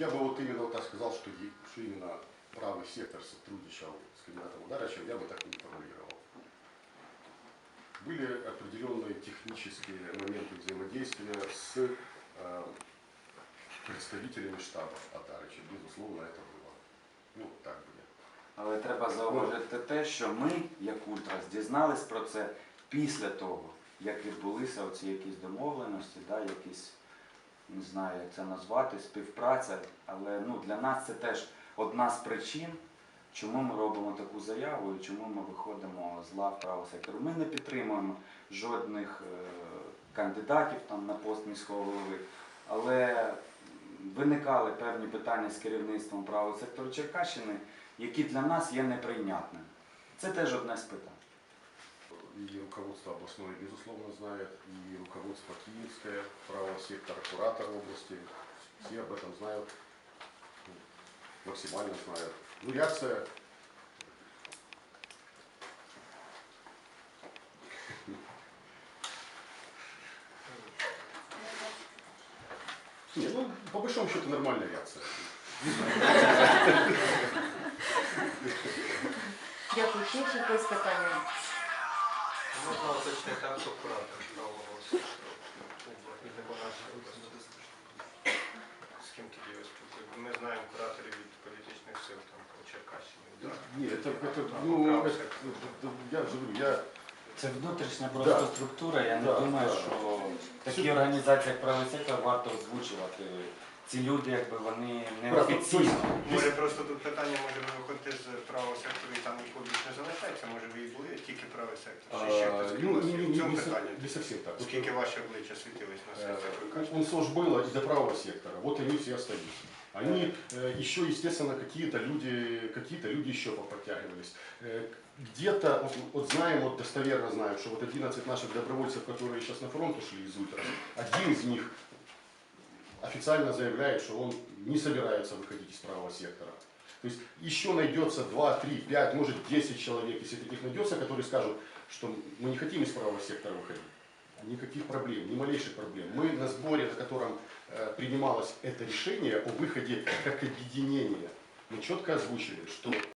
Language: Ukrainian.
Я бы вот именно вот так сказал, что, и- что именно правый сектор сотрудничал с кандидатом Ударычем, я бы так не формулировал. Были определенные технические моменты взаимодействия с э, представителями штаба Адарыча. Безусловно, это было. Ну, так бы я. Але треба зауважити те, що ми, як Ультрас, дізнались про це після того, як відбулися оці якісь домовленості, да, якісь, не знаю, як це назвати, співпраця. Але ну, для нас це теж одна з причин, чому ми робимо таку заяву і чому ми виходимо з лав правого сектору. Ми не підтримуємо жодних е, кандидатів там, на пост міського голови, але виникали певні питання з керівництвом правого сектору Черкащини, які для нас є неприйнятними. Це теж одне з питань. И руководство областное, безусловно, знает, и руководство Киевское, правого сектора, куратор области, все об этом знают, максимально знают. Ну, реакция Не, ну, по большому счету, нормальная реакция. Дякую. Ще якісь питання? Можна уточнити, а Черкащині. так? Нет, это, это, А, ну, правый это- сектор. это- я же говорю, я Це внутрішня просто Да. структура. Я не Да, думаю, да. що такі організації, як правий сектор, варто озвучувати. Ці люди, якби вони не Правда, офіційно. Може просто тут питання, може ви виходите з правого сектору і там і публічно залишається, може ви і були тільки правий сектор? Чи ще хтось А, крім ну, вас не, є? не- в цьому не со- питанні? не совсем так. Вот, Скільки ваші обличчя світились на э, сесії? ви кажете? Он СОЖ было и до правого сектора. Вот они все остаются. Они э, еще, естественно, какие-то люди, какие-то люди еще поподтягивались. Э, Где-то, вот, вот знаем, вот достоверно знаем, что вот 11 наших добровольцев, которые сейчас на фронт ушли из ультра, один из них официально заявляет, что он не собирается выходить из правого сектора. То есть еще найдется 2, 3, 5, может 10 человек, если таких найдется, которые скажут, что мы не хотим из правого сектора выходить. Никаких проблем, ни малейших проблем. Мы на сборе, на котором э, принималось это решение о выходе как объединение, мы четко озвучили, что